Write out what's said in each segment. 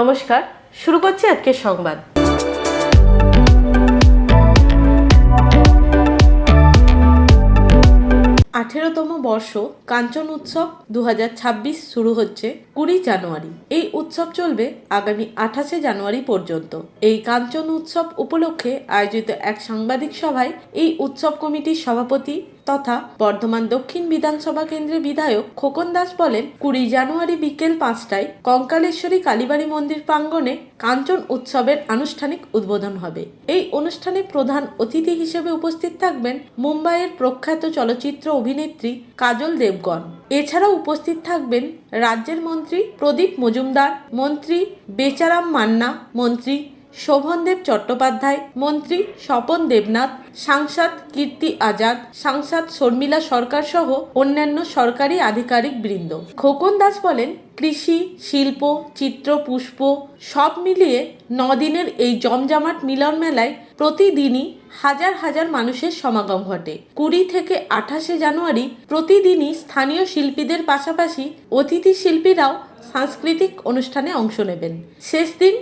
নমস্কার, শুরু করছি আজকের সংবাদ। আঠেরোতম বর্ষ কাঞ্চন উৎসব দু হাজার ছাব্বিশ শুরু হচ্ছে কুড়ি জানুয়ারি। এই উৎসব চলবে আগামী আঠাশে জানুয়ারি পর্যন্ত। এই কাঞ্চন উৎসব উপলক্ষে আয়োজিত এক সাংবাদিক সভায় এই উৎসব কমিটির সভাপতি তথা বর্ধমান দক্ষিণ বিধানসভা কেন্দ্রের বিধায়ক খোকন দাস বলেন, কুড়ি জানুয়ারি বিকেল পাঁচটায় কঙ্কালেশ্বরী কালীবাড়ি মন্দির প্রাঙ্গণে কাঞ্চন উৎসবের আনুষ্ঠানিক উদ্বোধন হবে। এই অনুষ্ঠানে প্রধান অতিথি হিসেবে উপস্থিত থাকবেন মুম্বাইয়ের প্রখ্যাত চলচ্চিত্র অভিনেত্রী কাজল দেবগণ। এছাড়াও উপস্থিত থাকবেন রাজ্যের মন্ত্রী প্রদীপ মজুমদার, মন্ত্রী বেচারাম মান্না, মন্ত্রী শোভনদেব চট্টোপাধ্যায়, মন্ত্রী স্বপন দেবনাথ, সাংসদ কীর্তি আজাদ, সাংসদ শর্মিলা সরকার সহ অন্যান্য সরকারি আধিকারিক বৃন্দ। খোকন দাস বলেন, কৃষি, শিল্প, চিত্র, পুষ্প সব মিলিয়ে দিনের এই জমজমাট মিলন মেলায় প্রতিদিনই হাজার হাজার মানুষের সমাগম ঘটে। কুড়ি থেকে আঠাশে জানুয়ারি প্রতিদিনই স্থানীয় শিল্পীদের পাশাপাশি অতিথি শিল্পীরাও সাংস্কৃতিক অনুষ্ঠানে অংশ নেবেন। শেষ দিন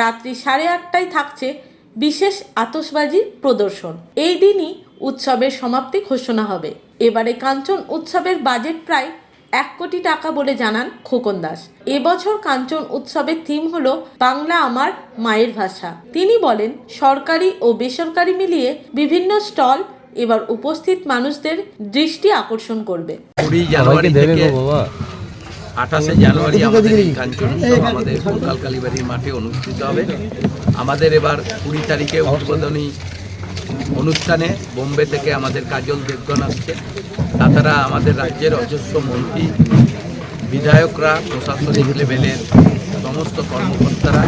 রাত্রি সাড়ে আটটায় থাকছে বিশেষ আতসবাজি প্রদর্শন। এই দিনই উৎসবের সমাপ্তি ঘোষণা হবে। এবারে কাঞ্চন উৎসবের বাজেট প্রায় এক কোটি টাকা বলে জানান খোকন দাস। এবছর কাঞ্চন উৎসবের থিম হল বাংলা আমার মায়ের ভাষা। তিনি বলেন, সরকারি ও বেসরকারি মিলিয়ে বিভিন্ন স্টল এবার উপস্থিত মানুষদের দৃষ্টি আকর্ষণ করবে। আঠাশে জানুয়ারি আমাদের এই কাঞ্চন উৎসব আমাদের কঙ্কাল কালীবাড়ির মাঠে অনুষ্ঠিত হবে। আমাদের এবার কুড়ি তারিখে উদ্বোধনী অনুষ্ঠানে বোম্বে থেকে আমাদের কাজল দেবগণ আসছে। তাছাড়া আমাদের রাজ্যের অজস্র মন্ত্রী বিধায়করা প্রশাসনিক লেভেলের সমস্ত কর্মকর্তারা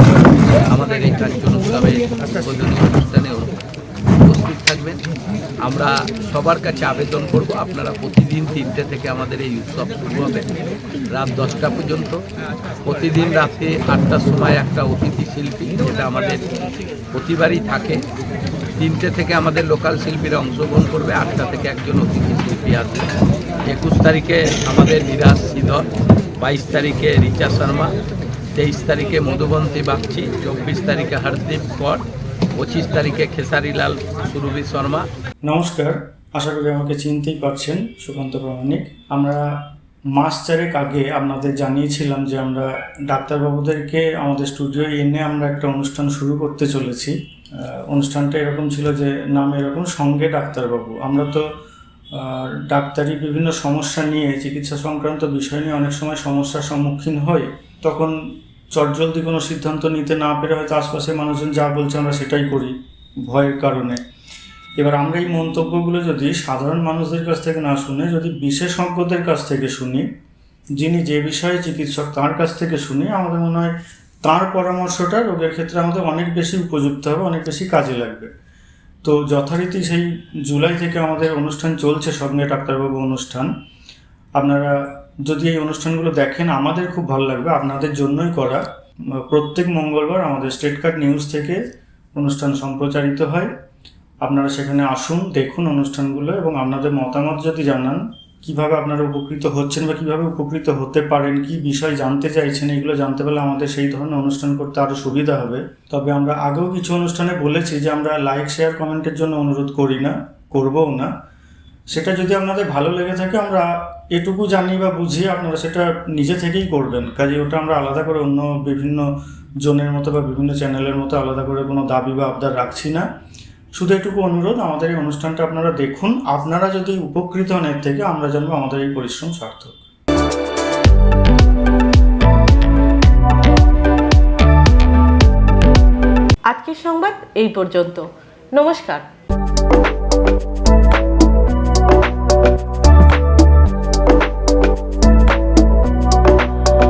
আমাদের এই কাঞ্চন উৎসবে উদ্বোধনী অনুষ্ঠানে উপস্থিত থাকবেন আমরা সবার কাছে আবেদন করব, আপনারা প্রতিদিন তিনটে থেকে আমাদের এই উৎসব শুরু হবে, রাত দশটা পর্যন্ত। প্রতিদিন রাতে আটটার সময় একটা অতিথি শিল্পী, যেটা আমাদের প্রতিবারই থাকে। তিনটে থেকে আমাদের লোকাল শিল্পীরা অংশগ্রহণ করবে, আটটা থেকে একজন অতিথি শিল্পী আসবে। একুশ তারিখে আমাদের নিরাজ শ্রীধর বাইশ তারিখে রিচা শর্মা, তেইশ তারিখে মধুবন্তী বাগচি, চব্বিশ তারিখে হরদীপ কর পঁচিশ তারিখে খেসারিলাল সুরভি শর্মা। নমস্কার, আশা করি আমাকে চিনতেই পারছেন সুকান্ত প্রামাণিক। আমরা মাস চারেক আগে আপনাদের জানিয়েছিলাম যে আমরা ডাক্তারবাবুদেরকে আমাদের স্টুডিও এনে আমরা একটা অনুষ্ঠান শুরু করতে চলেছি। অনুষ্ঠানটা এরকম ছিল যে নাম এরকম, সঙ্গে ডাক্তারবাবু। আমরা তো ডাক্তারি বিভিন্ন সমস্যা নিয়ে, চিকিৎসা সংক্রান্ত বিষয় নিয়ে অনেক সময় সমস্যার সম্মুখীন হই। তখন চটজলদি কোনো সিদ্ধান্ত নিতে না পেরে হয়তো আশপাশের মানুষজন যা বলছে আমরা সেটাই করি, ভয়ের কারণে। এবার আমরা এই মন্তব্যগুলো যদি সাধারণ মানুষদের কাছ থেকে না শুনে, যদি বিশেষজ্ঞদের কাছ থেকে শুনি, যিনি যে বিষয়ে চিকিৎসক তার কাছ থেকে শুনি, আমাদের মনে হয় তার পরামর্শটা রোগের ক্ষেত্রে আমাদের অনেক বেশি উপযুক্ত হবে, অনেক বেশি কাজে লাগবে। তো যথারীতি সেই জুলাই থেকে আমাদের অনুষ্ঠান চলছে সঙ্গে ডাক্তারবাবু অনুষ্ঠান। আপনারা যদি এই অনুষ্ঠানগুলো দেখেন, আমাদের খুব ভালো লাগবে। আপনাদের জন্যই করা। প্রত্যেক মঙ্গলবার আমাদের স্টেট কার্ড নিউজ থেকে অনুষ্ঠান সম্প্রচারিত হয়। আপনারা সেখানে আসুন, দেখুন অনুষ্ঠানগুলো এবং আপনাদের মতামত যদি জানান, কীভাবে আপনারা উপকৃত হচ্ছেন বা কীভাবে উপকৃত হতে পারেন, কি বিষয় জানতে চাইছেন, এগুলো জানতে পারলে আমাদের সেই ধরনের অনুষ্ঠান করতে আরও সুবিধা হবে। তবে আমরা আগেও কিছু অনুষ্ঠানে বলেছি যে আমরা লাইক শেয়ার কমেন্টের জন্য অনুরোধ করি না, করবও না। সেটা যদি আপনাদের ভালো লেগে থাকে, আমরা এটুকু জানি বা বুঝি, আপনারা সেটা নিজে থেকেই করবেন। কাজে ওটা আমরা আলাদা করে অন্য বিভিন্ন জনের মতো বা বিভিন্ন চ্যানেলের মতো আলাদা করে কোনো দাবি বা আবদার রাখছি না। শুধু এটুকু অনুরোধ, আমাদের এই অনুষ্ঠানটা আপনারা দেখুন। আপনারা যদি উপকৃত হন এর থেকে, আমরা জানব আমাদের এই পরিশ্রম সার্থক। আজকের সংবাদ এই পর্যন্ত। নমস্কার।